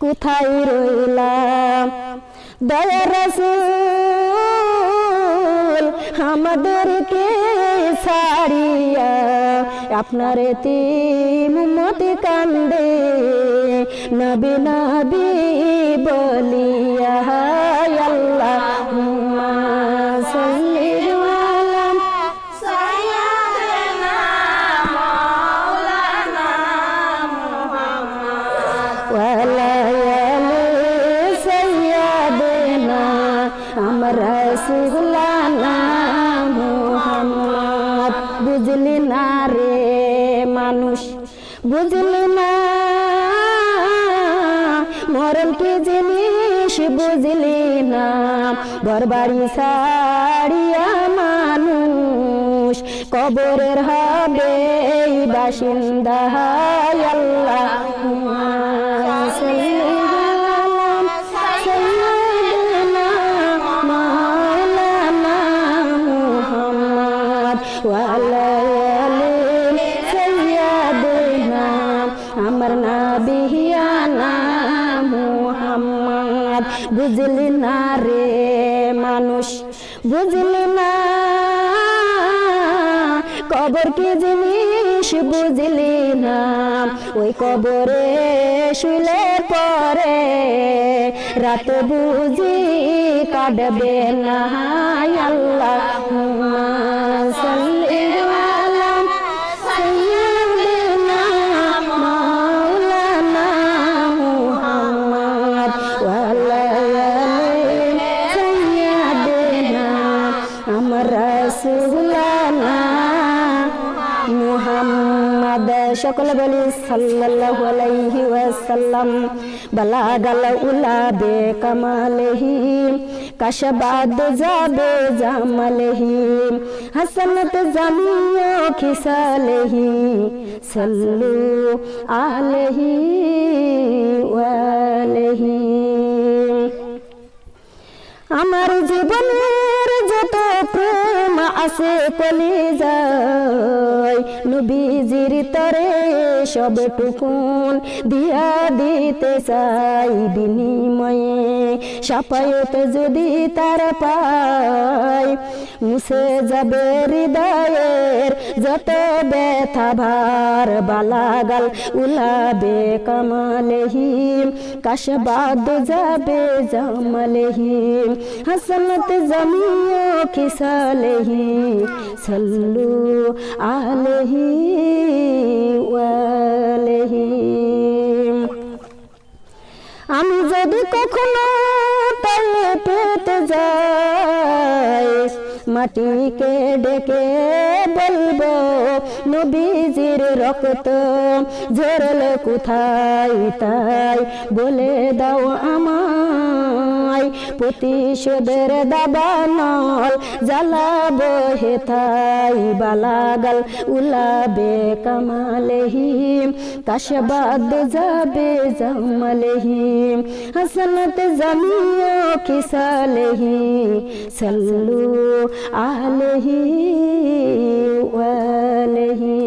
কোথায় রইলাম? দয়া রসুল আমাদেরকে সারিয়া আপনার তিন মত কান্দে নবী নবী রাসূলুল্লাহ মুহাম্মদ, বুঝলি না রে মানুষ, বুঝলি না। মরণ কি জিনিস বুঝলি না, ঘরবাড়ি সারিয়া মানুষ, কবরের হবে বাসিন্দা আল্লাহ। আমার নাবিয়ানা মুহাম্মদ বুঝলি না রে মানুষ, বুঝলি না কবর কি জিনিস বুঝলি না? ওই কবরে শুলে পরে? রাত বুঝি কাটবে না, আল্লাহ। রাসূলুল্লাহ মুহাম্মদ সকল বলি সাল্লাল্লাহু আলাইহি ওয়াসাল্লাম। বালাগাল উলা বে কামালহি, কাশবাদ যাবে জামালহি, হাসনাত জামিও খিসালহি, সাল্লু আলাইহি ওয়ালিহি আমার প্রেম আছে কলি যায়। নবীজির তরে সব টুকুন দিয়া দিতে চাই বিনিময়ে। সাপায়ত যদি তার পায়, মুছে যাবে হৃদয়ের যত ব্যথা ভার, বালাগাল উলাবে কামালেহি কাশবাদ যাবে জামালেহি হাসনত জামিও খিসালেহি সাল্লু আলহি ওয়ালেহি আমি যদি কখনো মাটিকে ডেকে বলব নবীজির রক্ত ঝরল কোথায় তাই বলে দাও আমায়। প্রতিশোধের দাবানল জ্বালাবো হেথাই বালাগাল, উলাবে কামালেহি কাশবাদ যাবে জামালেহি হাসনাত জামিও কিসালেহি সাল্লু আলহি ওয়ালহি